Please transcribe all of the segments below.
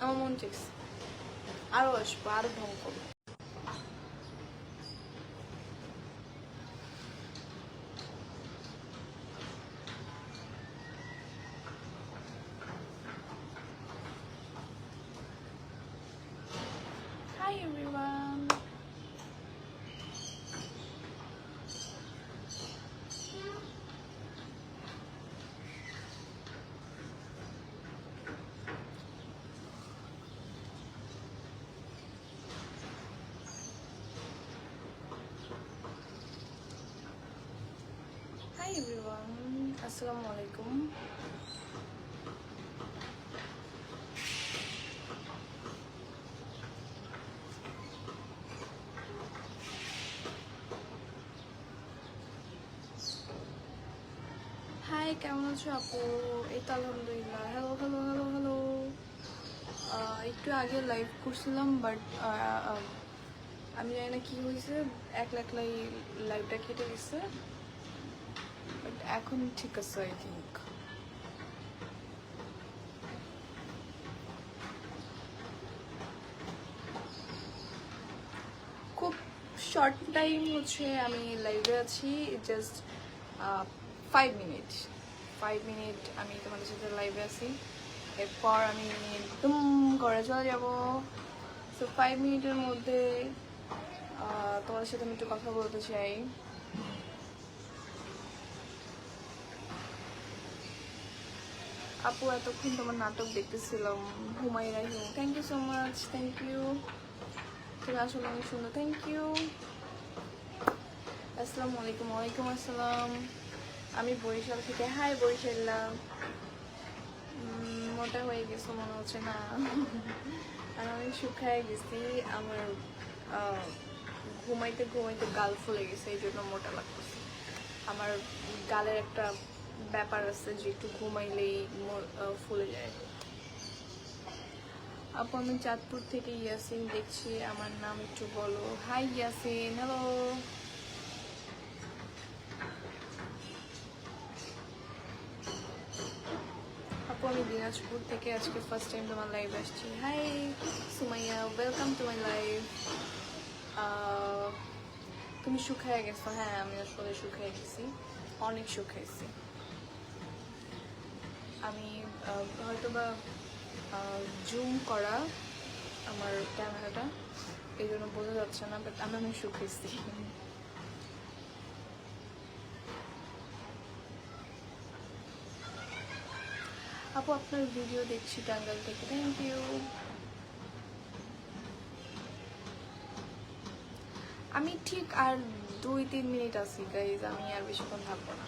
আমার মন চাইছে আরও আসব আরও ঢং করব Assalamu alaikum. হাই কেমন আছো আপু? এই তো আলহামদুলিল্লাহ। হ্যালো হ্যালো হ্যালো হ্যালো একটু আগে লাইভ করছিলাম বাট আমি জানি না কি হয়েছে। একলা একলাই লাইভটা কেটে গেছে বাট এখন ঠিক আছে আই থিঙ্ক খুব শর্ট টাইম হচ্ছে আমি লাইভে আছি just five minute five minute আমি তোমাদের সাথে লাইভে আছি। এরপর আমি একদম ঘরে চলে যাব। তো ফাইভ মিনিটের মধ্যে তোমাদের সাথে আমি একটু কথা বলতে চাই। আপু, এতক্ষণ তোমার নাটক দেখতেছিলাম। Humaira Hugh thank you so much thank you তুমি আসলে অনেক সুন্দর। থ্যাংক ইউ আসসালামু আলাইকুম, ওয়ালাইকুম আসসালাম। আমি বরিশাল থেকে। হাই বরিশাল্লা। মোটা হয়ে গেছো মনে হচ্ছে না। আর আমি শুকায় গেছি। আমার ঘুমাইতে ঘুমাইতে গাল ফুলে গেছে, এই জন্য মোটা লাগতেছে। আমার গালের একটা ব্যাপার আছে যে একটু ঘুমাইলেই ফুলে যায়। আপু, আমি চাঁদপুর থেকে ইয়াসিন দেখছি, আমার নাম একটু বলো। হাই, ইয়াসিন হ্যালো আপু, আমি দিনাজপুর থেকে আজকে ফার্স্ট টাইম তোমার লাইভ আসছি। Hi Sumaiya welcome to my live তুমি শুকায় গেছো? হ্যাঁ আমি আসলে শুকায় গেছি। অনেক শুকাইছি আমি আহ, হয়তোবা জুম করা আমার ক্যামেরাটা এই জন্য বোঝা যাচ্ছে না বাট আমি অনেক শুকাইছি আপু আপনার ভিডিও দেখছি টাঙ্গাল থেকে। থ্যাংক ইউ আমি ঠিক আর দুই তিন মিনিট আছি গাইজ আমি আর বেশিক্ষণ থাকব না।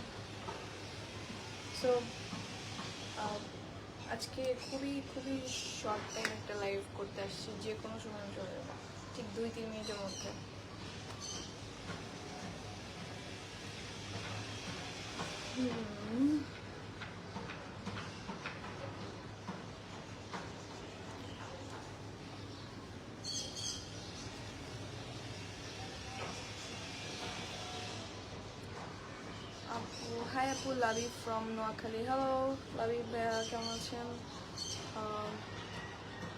সো আজকে খুবই খুবই শর্ট টাইম একটা লাইভ করতে আসছি যে কোনো সময় চলে যাব। ঠিক দুই, তিন মিনিটের মধ্যে হুম আপু হাই আপু, লাভি ফ্রম নোয়াখালী। হ্যালো, লাভি ভাইয়া, কেমন আছেন?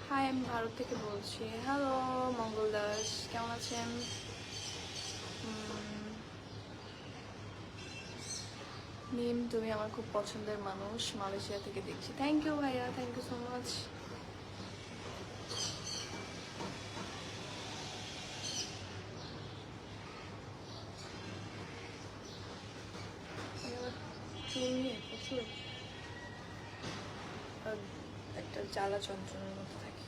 হাই, আমি ভারত থেকে বলছি। হ্যালো, মঙ্গল দাস, কেমন আছেন? মিম, তুমি আমার খুব পছন্দের মানুষ, মালয়েশিয়া থেকে দেখছি। থ্যাংক ইউ ভাইয়া থ্যাংক ইউ সো মাচ চুল একটা জ্বালা যন্ত্রণার মতো থাকি।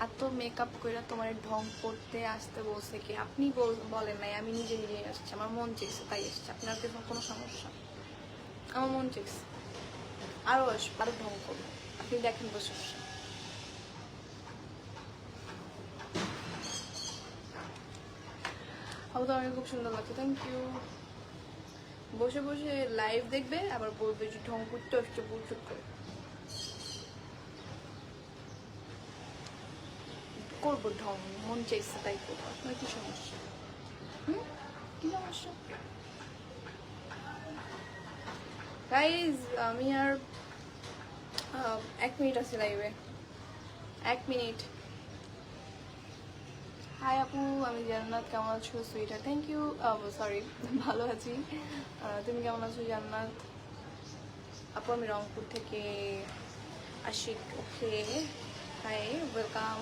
এত মেকআপ করে তোমার ঢং করতে আসতে বলছে কি? আপনি বল- বলেন নাই, আমি নিজে নিজে আসছি, আমার মন চেয়েছে তাই এসছে আপনার কোনো সমস্যা? আমার মন চেয়েছে আরও আসব আরও ঢং করব আপনি দেখেন বসে বসে। আপু তোমাকে খুব সুন্দর লাগছে থ্যাংক ইউ বসে বসে লাইভ দেখবে, আবার বলবে যে ঢং করতে আসছে বুঝুক করে। করব ঢং, মন চাইছে তাই করব, আপনার কি সমস্যা? হুম? কি সমস্যা? গাইজ আমি আর এক মিনিট আছি লাইভে এক মিনিট হাই আপু আমি জান্নাত কেমন আছো সুইটার থ্যাংক ইউ সরি ভালো আছি তুমি কেমন আছো জান্নাত আপু আমি রংপুর থেকে আশিক ওকে হাই ওয়েলকাম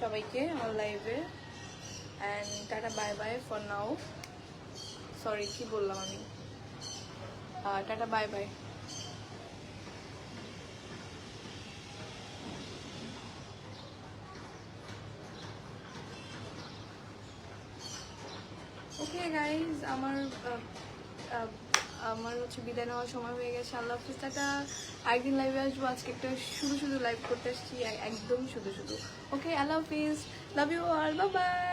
সবাইকে আমার লাইভে and tata bye bye for now sorry কি বললাম আমি? টাটা বাই বাই গাইজ আমার আমার হচ্ছে বিদায় নেওয়ার সময় হয়ে গেছে। আল্লাহ হাফিজ। টাটা। আরেকদিন লাইভে আসব। আজকে একটা শুধু শুধু লাইভ করতে আসছি। একদম শুধু শুধু। ওকে আল্লাহ হাফিজ। লাভ ইউ আর বাবা